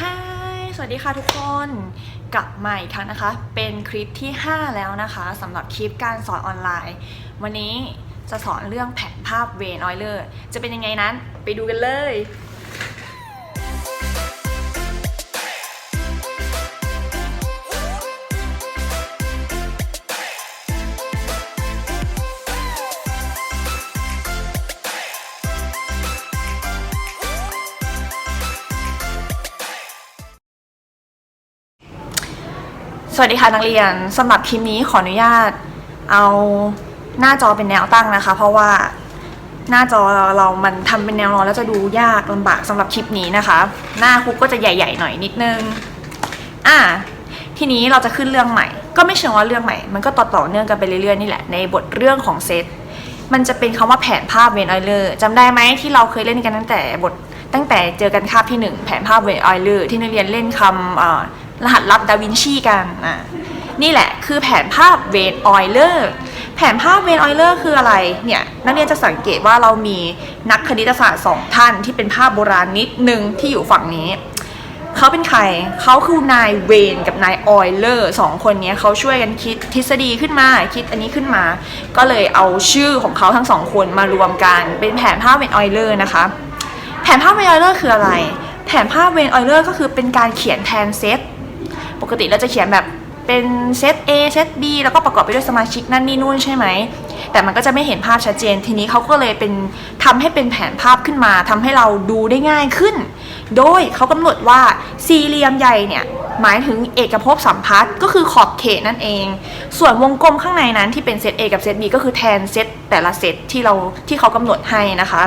Hi สวัสดีค่ะทุกคนกลับมาอีกครั้งนะคะ เป็นคลิปที่ 5 แล้วนะคะสำหรับคลิปการสอนออนไลน์ วันนี้จะสอนเรื่องแผนภาพเวนออยเลอร์จะเป็นยังไงนั้นไปดูกันเลย วัสดีค่ะนักเรียนสำหรับคลิปนี้ขออนุญาต เอาหน้าจอเป็นแนวตั้งนะคะ เพราะว่าหน้าจอเราเรามันทำเป็นแนวนอนแล้วจะดูยากลำบากสำหรับคลิปนี้นะคะ หน้าคุกก็จะใหญ่ ๆ หน่อยนิดนึงอะทีนี้เราจะขึ้นเรื่องใหม่ ก็ไม่เชิงว่าเรื่องใหม่ มันก็ต่อต่อเนื่องกันไปเรื่อยๆนี่แหละในบทเรื่องของเซตมันจะเป็นคำว่าแผนภาพเวนออยเลอร์จำได้ไหมที่เราเคยเล่นกันตั้งแต่บทตั้งแต่เจอกันคาบที่หนึ่งแผนภาพเวนออยเลอร์ที่นักเรียนเล่นคำอ่อ รหัสลับดาวินชีกันอะนี่แหละคือแผนภาพเวนออยเลอร์แผนภาพเวนออยเลอร์คืออะไรเนี่ยนักเรียนจะสังเกตว่าเรามีนักคณิตศาสตร์สองท่านที่เป็นภาพโบราณนิดนึงที่อยู่ฝั่งนี้เขาเป็นใคร เขาคือนายเวนกับนายออยเลอร์สองคนนี้เขาช่วยกันคิดทฤษฎีขึ้นมา คิดอันนี้ขึ้นมา ก็เลยเอาชื่อของเขาทั้งสองคนมารวมกัน เป็นแผนภาพเวนออยเลอร์นะคะ แผนภาพเวนออยเลอร์คืออะไร แผนภาพเวนออยเลอร์ก็คือเป็นการเขียนแทนเซต ปกติเราจะเขียนแบบเป็นเซต A เซต B แล้วก็ประกอบไปด้วยสมาชิกนั่นนี่นู่นใช่ไหม แต่มันก็จะไม่เห็นภาพชัดเจน ทีนี้เขาก็เลยเป็นทำให้เป็นแผนภาพขึ้นมาทำให้เราดูได้ง่ายขึ้น โดยเขากำหนดว่าสี่เหลี่ยมใหญ่เนี่ยหมายถึงเอกภพสัมพัทธ์ก็คือขอบเขตนั่นเอง ส่วนวงกลมข้างในนั้นที่เป็นเซต A กับเซต B ก็คือแทนเซตแต่ละเซตที่เราที่เขากำหนดให้นะคะ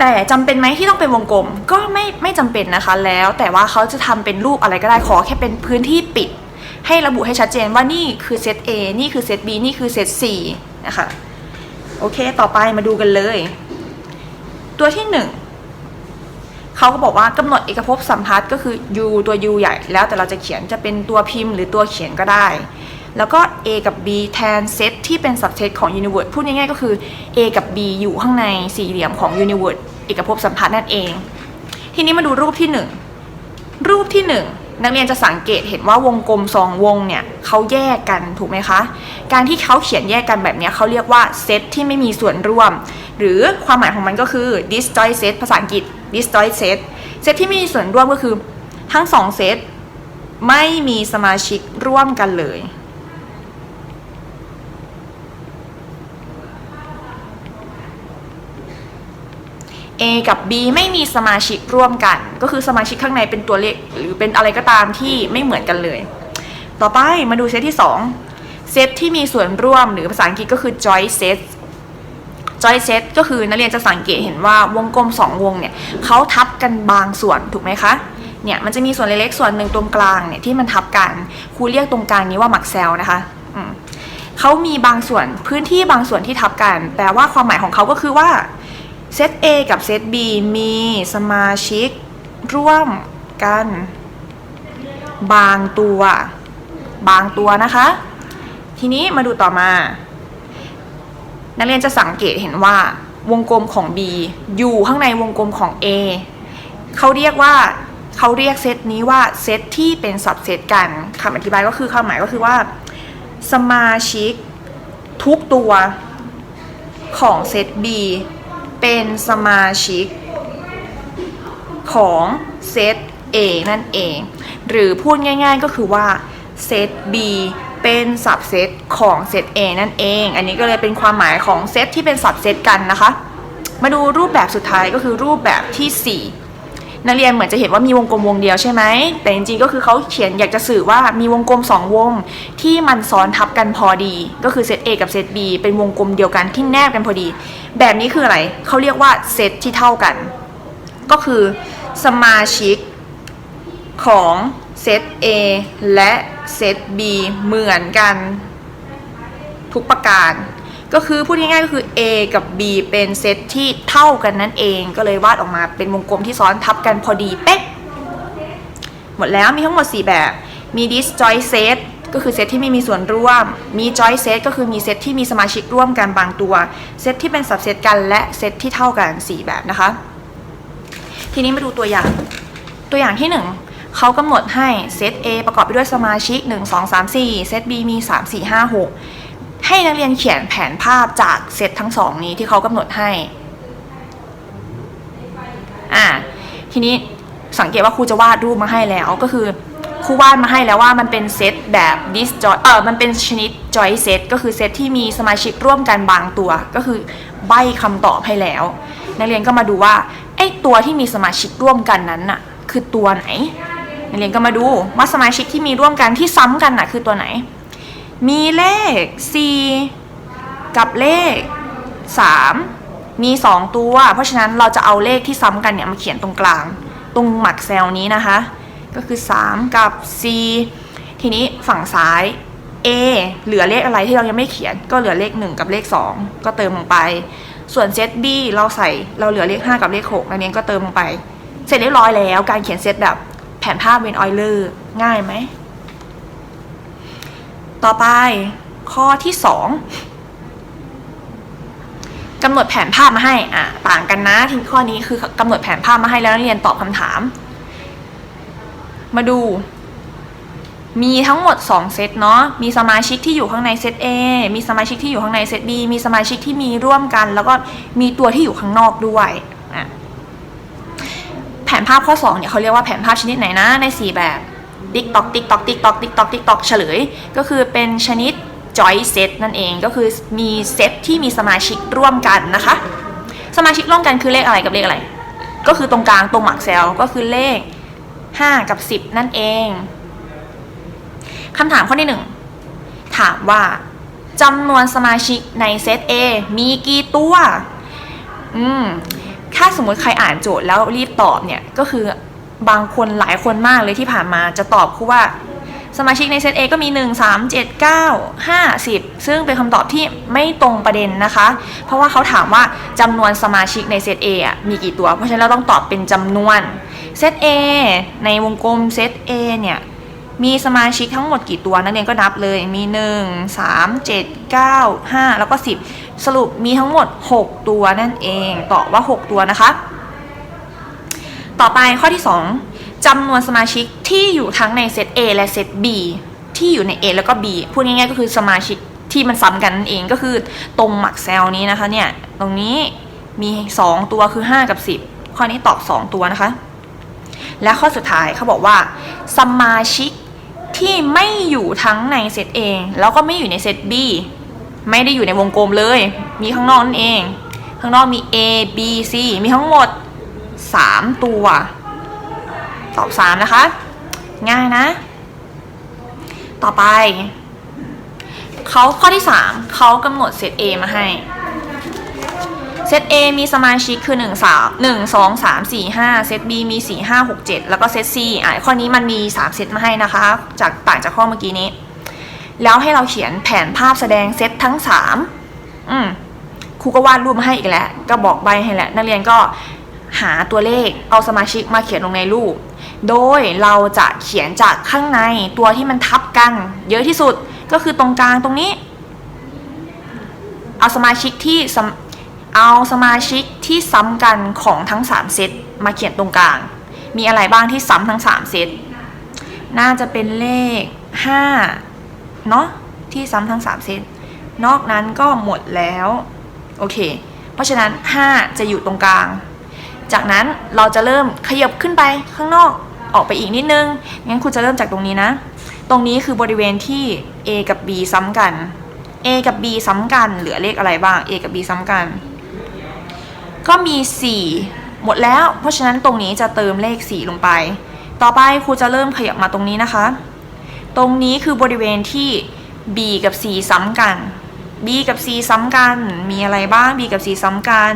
แต่จำเป็นไหมที่ต้องเป็นวงกลม ก็ไม่ไม่จำเป็นนะคะแล้ว แต่ว่าเขาจะทำเป็นรูปอะไรก็ได้ขอแค่เป็นพื้นที่ปิด ให้ระบุให้ชัดเจนว่านี่คือเซต A นี่คือเซต B นี่คือเซต C นะคะโอเค ต่อไปมาดูกันเลย ตัวที่หนึ่งเขาก็บอกว่ากำหนดเอกภพสัมพัทธ์ก็คือ u ตัว u ใหญ่ แล้วแต่เราจะเขียนจะเป็นตัวพิมพ์หรือตัวเขียนก็ได้ แล้วก็ a กับ b แทนเซตที่เป็นสับเซตของ universe พูดง่ายๆก็คือ a กับ b อยู่ข้างในสี่เหลี่ยมของ universe เอกภพสัมพัทธ์นั่นเอง ทีนี้มาดูรูปที่หนึ่งรูปที่หนึ่งนักเรียนจะสังเกตเห็นว่าวงกลมสองวงเนี่ยเขาแยกกันถูกไหมคะ การที่เขาเขียนแยกกันแบบนี้เขาเรียกว่าเซตที่ไม่มีส่วนร่วม หรือความหมายของมันก็คือ disjoint set ภาษาอังกฤษ disjoint set เซตที่ไม่มีส่วนร่วมก็คือทั้งสองเซตไม่มีสมาชิกร่วมกันเลย A กับ B ไม่มีสมาชิกร่วมกัน ก็คือสมาชิกข้างในเป็นตัวเลขหรือเป็นอะไรก็ตามที่ไม่เหมือนกันเลย ต่อไปมาดูเซตที่ 2 เซตที่มีส่วนร่วมหรือภาษาอังกฤษก็คือ joint set joint set ก็คือนักเรียนจะสังเกตเห็นว่าวงกลม 2 วงเนี่ยเขาทับกันบางส่วนถูกไหมคะเนี่ยมันจะมีส่วนเล็กๆส่วนหนึ่งตรงกลางเนี่ยที่มันทับกันครูเรียกตรงกลางนี้ว่าหมักเซลนะคะเขามีบางส่วนพื้นที่บางส่วนที่ทับกัน แปลว่าความหมายของเขาก็คือว่า เซต A กับเซต B มีสมาชิกร่วมกัน บางตัว บางตัวนะคะ ทีนี้มาดูต่อมา นักเรียนจะสังเกตเห็นว่าวงกลมของ B อยู่ข้างในวงกลมของ A เขาเรียกว่าเขาเรียกเซตนี้ว่าเซตที่เป็นสับเซตกันคำอธิบายก็คือความหมายก็คือว่า สมาชิกทุกตัวของเซต B เป็นสมาชิกของเซต A นั่นเอง หรือพูดง่ายๆก็คือว่าเซต B เป็นสับเซตของเซต A นั่นเอง อันนี้ก็เลยเป็นความหมายของเซตที่เป็นสับเซตกันนะคะ มาดูรูปแบบสุดท้ายก็คือรูปแบบที่ 4 นักเรียนเหมือนจะเห็นว่ามีวงกลมวงเดียวใช่ไหมแต่จริงๆก็คือเขาเขียนอยากจะสื่อว่ามีวงกลม 2 วง ที่มันซ้อนทับกันพอดี ก็คือเซต A กับเซต B เป็นวงกลมเดียวกันที่แนบกันพอดี แบบนี้คืออะไรเขาเรียกว่าเซตที่เท่ากัน ก็คือสมาชิกของเซต A และเซต B เหมือนกันทุกประการ ก็คือพูดง่ายๆก็คือ A กับ B เป็นเซตที่เท่ากันนั่นเองก็เลยวาดออกมาเป็นวงกลมที่ซ้อนทับกันพอดีเป๊ะหมดแล้วมีทั้งหมด 4 แบบ มี disjoint set ก็คือเซตที่ไม่มีส่วนร่วม มี joint set ก็คือมีเซตที่มีสมาชิกร่วมกันบางตัว เซตที่เป็นสับเซตกันและเซตที่เท่ากัน 4 แบบนะคะ ทีนี้มาดูตัวอย่าง ตัวอย่างที่ 1เขากำหนดให้เซต A ประกอบไปด้วยสมาชิก 1 2 3 4 เซต B มี 3 4 5 6 ให้นักเรียนเขียนแผนภาพจากเซตทั้งสองนี้ที่เขากำหนดให้ อ่า ทีนี้สังเกตว่าครูจะวาดรูปมาให้แล้วก็คือครูวาดมาให้แล้วว่ามันเป็นเซตแบบ disjoint เออมันเป็นชนิด joint set ก็คือเซตที่มีสมาชิกร่วมกันบางตัว ก็คือใบคำตอบให้แล้ว นักเรียนก็มาดูว่าไอ้ตัวที่มีสมาชิกร่วมกันนั้นน่ะ คือตัวไหน นักเรียนก็มาดูว่าสมาชิกที่มีร่วมกันที่ซ้ำกันน่ะคือตัวไหน มีเลข 4 กับเลข 3 มี 2 ตัว เพราะฉะนั้นเราจะเอาเลขที่ซ้ำกันเนี่ยมาเขียนตรงกลาง ตรงหมักเซลล์นี้นะคะ ก็คือ 3 กับ 4 ทีนี้ฝั่งซ้าย A เหลือเลขอะไรที่เรายังไม่เขียน ก็เหลือเลข 1 กับเลข 2 ก็เติมลงไป ส่วนเซต B เราใส่เราเหลือเลข 5 กับเลข6นักเรียนก็เติมลงไป เสร็จเรียบร้อยแล้ว การเขียนเซตแบบแผนภาพเวนออยเลอร์ง่ายไหม ต่อไปข้อที่2กำหนดแผนภาพมาให้อะต่างกันนะที่ข้อนี้คือกำหนดแผนภาพมาให้แล้วนักเรียนตอบคำถาม มาดู มีทั้งหมด 2 เซตเนาะมีสมาชิกที่อยู่ข้างในเซต A มีสมาชิกที่อยู่ข้างในเซต B มีสมาชิกที่มีร่วมกัน แล้วก็มีตัวที่อยู่ข้างนอกด้วยอะแผนภาพข้อ2เนี่ยเขาเรียกว่าแผนภาพชนิดไหนนะใน 4 แบบ ติ๊กตอกติ๊กตอกติ๊กตอกติ๊กตอกติ๊กตอกเฉลย ก็คือเป็นชนิด joint set นั่นเองก็คือมีเซตที่มีสมาชิกร่วมกันนะคะ สมาชิกร่วมกันคือเลขอะไรกับเลขอะไร ก็คือตรงกลางตรงหมักเซลล์ก็คือเลข 5 กับ 10 นั่นเองคำถามข้อที่หนึ่งถามว่าจำนวนสมาชิกในเซต A มีกี่ตัว อืม ถ้าสมมติใครอ่านโจทย์แล้วรีบตอบเนี่ย ก็คือ บางคนหลายคนมากเลยที่ผ่านมาจะตอบคือว่าสมาชิกในเซต A ก็มี 1 3 7 9 5 10 ซึ่งเป็นคำตอบที่ไม่ตรงประเด็นนะคะ เพราะว่าเขาถามว่าจำนวนสมาชิกในเซต A อะมีกี่ตัว เพราะฉะนั้นเราต้องตอบเป็นจำนวนเซต A ในวงกลมเซต A เนี่ยมีสมาชิกทั้งหมดกี่ตัวนักเรียนก็นับเลยมี 1 3 7 9 5 แล้วก็ 10 สรุปมีทั้งหมด 6 ตัวนั่นเองตอบว่า 6 ตัวนะคะ ต่อไปข้อที่ 2จำนวนสมาชิกที่อยู่ทั้งในเซต A และเซต B ที่อยู่ใน A แล้วก็ B พูดง่ายๆก็คือสมาชิกที่มันซ้ำกันนั่นเองก็คือตรงหมักเซลล์นี้นะคะเนี่ยตรงนี้มี 2 ตัวคือ 5 กับ 10 ข้อนี้ตอบ 2 ตัวนะคะ และข้อสุดท้ายเขาบอกว่า สมาชิกที่ไม่อยู่ทั้งในเซต A แล้วก็ไม่อยู่ในเซต B ไม่ได้อยู่ในวงกลมเลย มีข้างนอกนั่นเอง ข้างนอกมี A B C มีทั้งหมด 3 ตัว ตอบ 3 นะคะ ง่ายนะ ต่อไป เขาข้อที่ 3 เขากำหนดเซต A มาให้เซต A มีสมาชิกคือ 1 3 1 2 3 4 5 เซต B มี 4 5 6 7 แล้วก็เซต C อะข้อนี้มันมี 3 เซตมาให้นะคะ จากต่างจากข้อเมื่อกี้นี้ แล้วให้เราเขียนแผนภาพแสดงเซตทั้ง 3 อืมครูก็วาดรูปมาให้อีกแล้ว ก็บอกใบให้แหละนักเรียนก็ หาตัวเลขเอาสมาชิกมาเขียนลงในรูป โดยเราจะเขียนจากข้างในตัวที่มันทับกัน เยอะที่สุดก็คือตรงกลางตรงนี้ เอาสมาชิกที่สำเอาสมาชิกที่ซ้ำกันของทั้ง 3 เซตมาเขียนตรงกลาง มีอะไรบ้างที่ซ้ำทั้ง 3 เซต น่าจะเป็นเลข 5 เนาะที่ซ้ำทั้ง 3 เซต นอกนั้นก็หมดแล้ว โอเค เพราะฉะนั้น 5 จะอยู่ตรงกลาง จากนั้นเราจะเริ่มขยับขึ้นไปข้างนอกออกไปอีกนิดนึง งั้นคุณจะเริ่มจากตรงนี้นะ ตรงนี้คือบริเวณที่ A กับ B ซ้ำกัน A กับ B ซ้ำกัน เหลือเลขอะไรบ้าง A กับ B ซ้ำกัน ก็มี 4 หมดแล้ว เพราะฉะนั้นตรงนี้จะเติมเลข 4 ลงไป ต่อไปครูจะเริ่มขยับมาตรงนี้นะคะ ตรงนี้คือบริเวณที่ B กับ C ซ้ำกัน B กับ C ซ้ำกัน มีอะไรบ้าง B กับ C ซ้ำกัน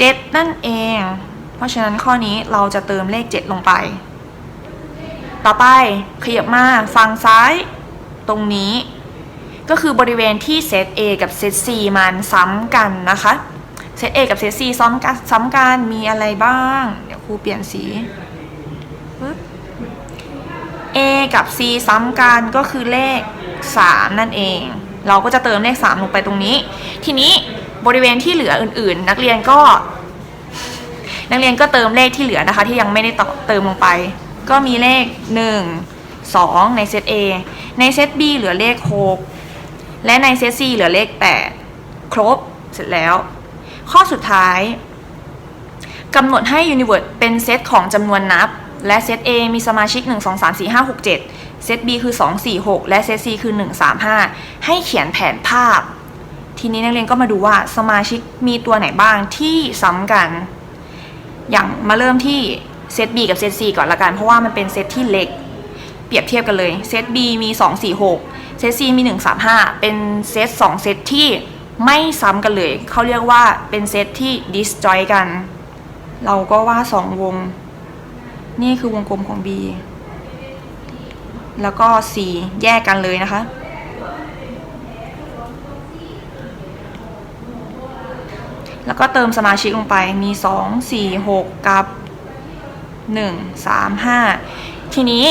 7 นั่นเอง เพราะฉะนั้นข้อนี้เราจะเติมเลข 7 ลงไป ต่อไปขยับมาฝั่งซ้ายตรงนี้ ก็คือบริเวณที่เซต A กับเซต C มันซ้ำกันนะคะเซต A กับเซต C ซ้ำกันซ้ำกันมีอะไรบ้าง เดี๋ยวครูเปลี่ยนสี A กับ C ซ้ำกันก็คือเลข 3 นั่นเอง เราก็จะเติมเลข 3 ลงไปตรงนี้ ทีนี้ บริเวณที่เหลืออื่นๆ นักเรียนก็ นักเรียนก็เติมเลขที่เหลือนะคะ ที่ยังไม่ได้ต่อเติมลงไป ก็มีเลข 1 2 ในเซต A ในเซต B เหลือเลข 6 และในเซต C เหลือเลข 8 ครบเสร็จแล้ว ข้อสุดท้ายกำหนดให้ Universe เป็นเซตของจำนวนนับ และเซต A มีสมาชิก 1 2 3 4 5 6 7 เซต B คือ 2 4 6 และเซต C คือ 1 3 5 ให้เขียนแผนภาพ ทีนี้นักเรียนก็มาดูว่าสมาชิกมีตัวไหนบ้างที่ซ้ำกัน อย่างมาเริ่มที่เซต B กับเซต C ก่อนละกัน เพราะว่ามันเป็นเซตที่เล็ก เปรียบเทียบกันเลยเซต B มี 2 4 6 เซต C มี 1 3 5 เป็นเซต2เซตที่ไม่ซ้ำกันเลย เขาเรียกว่าเป็นเซตที่ disjoint กัน เราก็ว่าดสองวง นี่คือวงกลมของ B แล้วก็ C แยกกันเลยนะคะ แล้วก็เติมสมาชิกลงไปมี 2 4 6 กับ 1 3 5 ทีนี้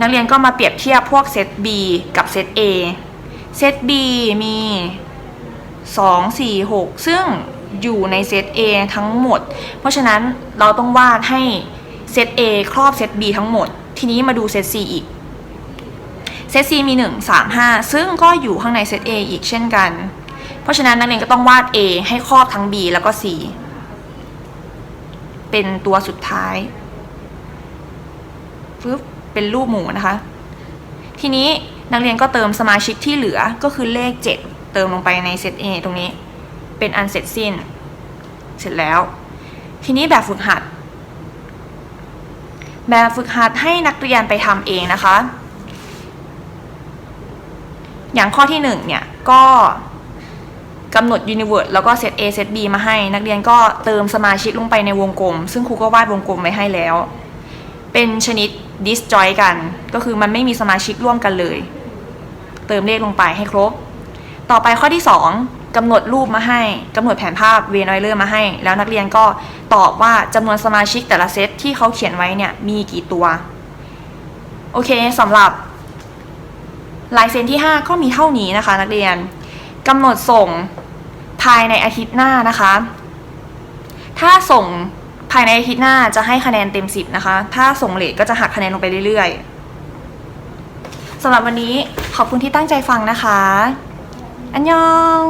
นักเรียนก็มาเปรียบเทียบพวกเซต B กับเซต A เซต B มี 2 4 6 ซึ่งอยู่ในเซต A ทั้งหมด เพราะฉะนั้นเราต้องวาดให้เซต A ครอบเซต B ทั้งหมด ทีนี้มาดูเซต C อีก เซต C มี 1 3 5 ซึ่งก็อยู่ข้างในเซต A อีกเช่นกัน เพราะฉะนั้นนักเรียนก็ต้องวาด A ให้ครอบทั้ง B แล้วก็ C เป็นตัวสุดท้ายปึ๊บเป็นรูปหมูนะคะ ทีนี้นักเรียนก็เติมสมาชิกที่เหลือก็คือเลข 7 เติมลงไปในเซต A ตรงนี้ เป็นอันเสร็จสิ้น เสร็จแล้ว ทีนี้แบบฝึกหัด แบบฝึกหัดให้นักเรียนไปทำเองนะคะ อย่างข้อที่ 1 เนี่ยก็ กำหนด universe แล้วก็เซต A เซต B มาให้ นักเรียนก็เติมสมาชิกลงไปในวงกลม ซึ่งครูก็วาดวงกลมไว้ให้แล้ว เป็นชนิด disjoint กัน ก็คือมันไม่มีสมาชิกร่วมกันเลย เติมเลขลงไปให้ครบ ต่อไปข้อที่ 2กำหนดรูปมาให้กำหนดแผนภาพเวนไอเลอร์มาให้ แล้วนักเรียนก็ตอบว่าจำนวนสมาชิกแต่ละเซตที่เขาเขียนไว้เนี่ยมีกี่ตัว โอเคสำหรับลายเซ็นที่ 5 ก็มีเท่านี้นะคะ นักเรียนกำหนดส่ง ภายในอาทิตย์หน้านะคะ ถ้าส่งภายในอาทิตย์หน้าจะให้คะแนนเต็ม 10 นะคะ ถ้าส่งเลทก็จะหักคะแนนลงไปเรื่อยๆสำหรับวันนี้ขอบคุณที่ตั้งใจฟังนะคะ อันยอง